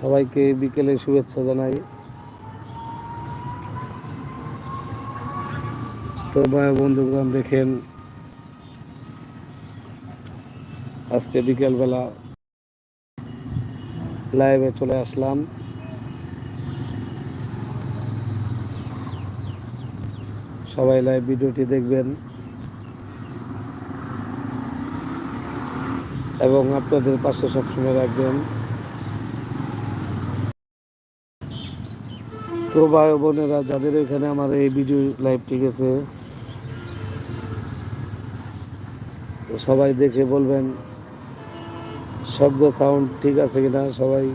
সবাইকে বিকেলে শুভেচ্ছা জানাই। তো ভাই বন্ধুগণ, দেখেন, আজকে বিকেলবেলা লাইভে চলে আসলাম। সবাই লাইভ ভিডিওটি দেখবেন। এবং আপনাদের পাশে সবসময় রাখবেন। তো ভাই বোনেরা, যাদের এখানে আমার এই ভিডিও লাইভ ঠিক আছে সবাই দেখে বলবেন, শব্দ সাউন্ড ঠিক আছে কিনা সবাই?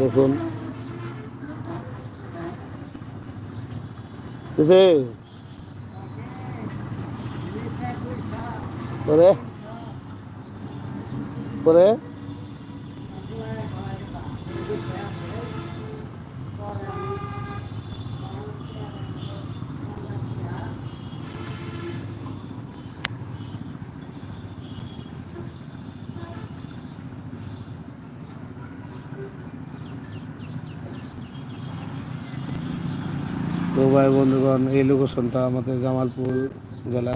দেখুন। কিসে পরে তো ভাই বন্ধুগণ এই লোকেশনটা আমাদের জামালপুর জেলা।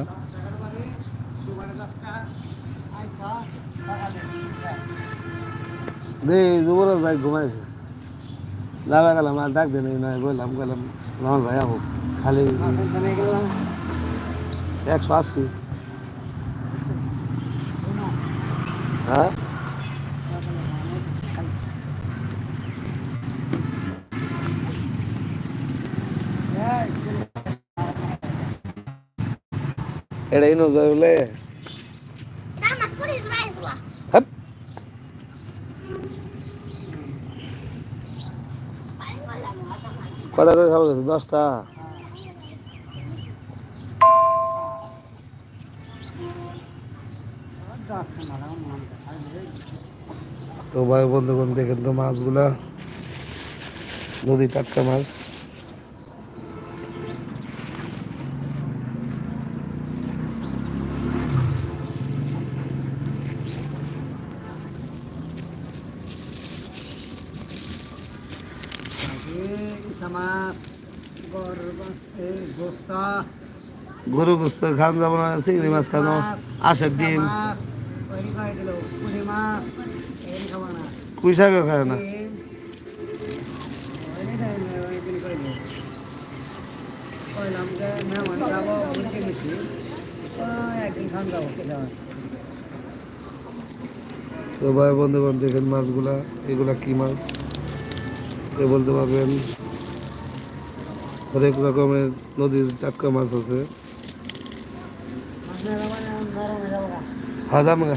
যুবরাজ ভাই ঘুমাইছে। যাবে গেলাম আর ডাক দেন নয়, বললাম গেলাম রহমান ভাই আবু, খালি একশো আশি। হ্যাঁ? এটা ইনো বলে? কটা করে খাবার দশটা? তো ভাই বন্ধুগণ দেখেন তো মাছগুলা নদী টাটকা মাছ। গরু গোস্ত খান যাব না, চিংড়ি মাছ খানো আশের ডিম। ওই খাই দিল পুরি মাছ এই খাব না কুই শাকও খায় না। তো ভাই বন্ধু বান্ধব দেখেন মাছগুলা, এগুলা কি মাছ? কে বলতে পারবেন হরেক রকমের নদীর টাটকা মাছ আছে। হাজাম গা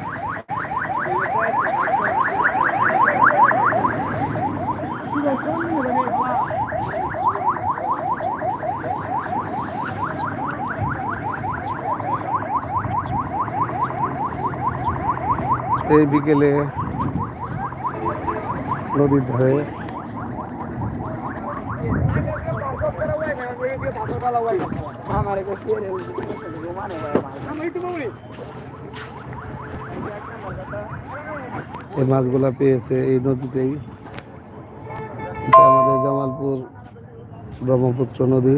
এই বিকেলে নদীর ধারে এই মাছগুলা পেয়েছে এই নদীতেই। আমাদের জামালপুর ব্রহ্মপুত্র নদী।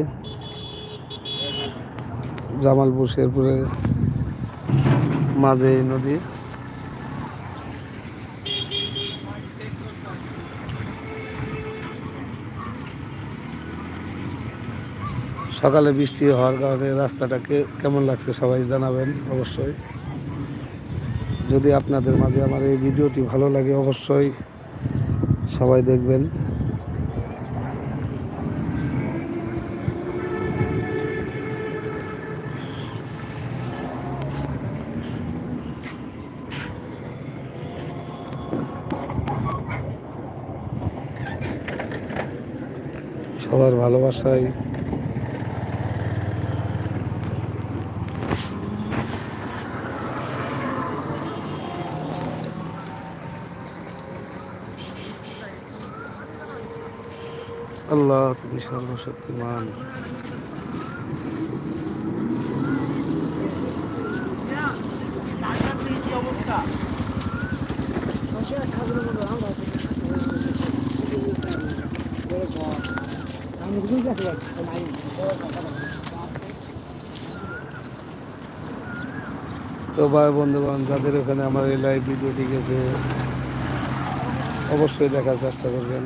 জামালপুর শেরপুরের মাঝে এই নদী। সকালে বৃষ্টি হওয়ার কারণে রাস্তাটাকে কেমন লাগছে সবাই জানাবেন অবশ্যই। যদি আপনাদের মাঝে আমার এই ভিডিওটি ভালো লাগে অবশ্যই সবাই দেখবেন। সবার ভালোবাসায় আল্লাহ, তুমি সর্বশক্তিমান। তো ভাই, বন্ধুগণ, যাদের ওখানে আমার এই লাইভ ভিডিওটি গেছে, অবশ্যই দেখার চেষ্টা করবেন।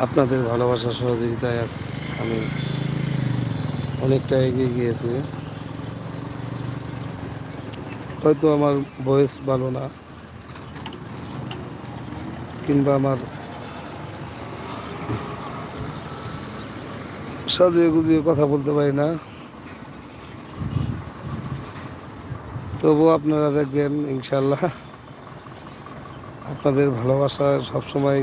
আপনাদের ভালোবাসা সহযোগিতায় আজ আমি অনেকটা এগিয়ে গিয়েছি। হয়তো আমার বয়স ভালো না, কিংবা আমার সাজিয়ে গুজিয়ে কথা বলতে পারি না। তবুও আপনারা দেখবেন ইনশাল্লাহ আপনাদের ভালোবাসা সবসময়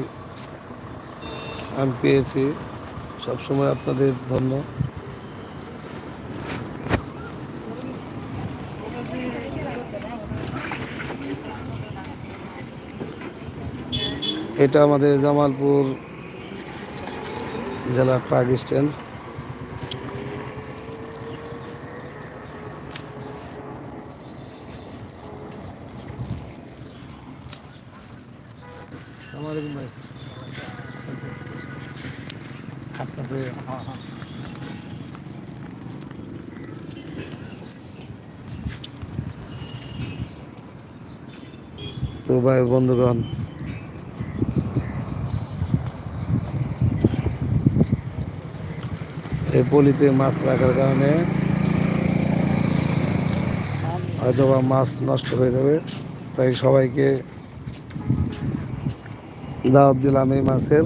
আমি পেয়েছি। সবসময় আপনাদের ধন্য। এটা আমাদের জামালপুর জেলার ট্রাক আমাদের ভাই কাছে তো ভাই, বন্ধুগণ। এই পলিতে মাছ রাখার কারণে হয়তো বা মাছ নষ্ট হয়ে যাবে, তাই সবাইকে দাওয়াত দিলাম এই মাছের।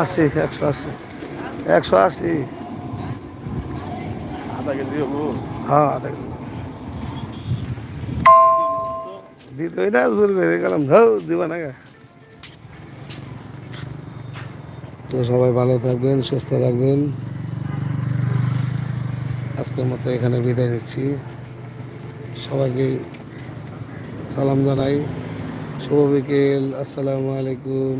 আশি একশো আশি। একশো আশি। হ্যাঁ আধা কেজি। দিতে ওই জোর করে গেলাম। ধৌ দিবা না তো সবাই ভালো থাকবেন সুস্থ থাকবেন। আজকের মতো এখানে বিদায় নিচ্ছি। সবাইকে সালাম জানাই। শুভ বিকেল আসসালামু আলাইকুম।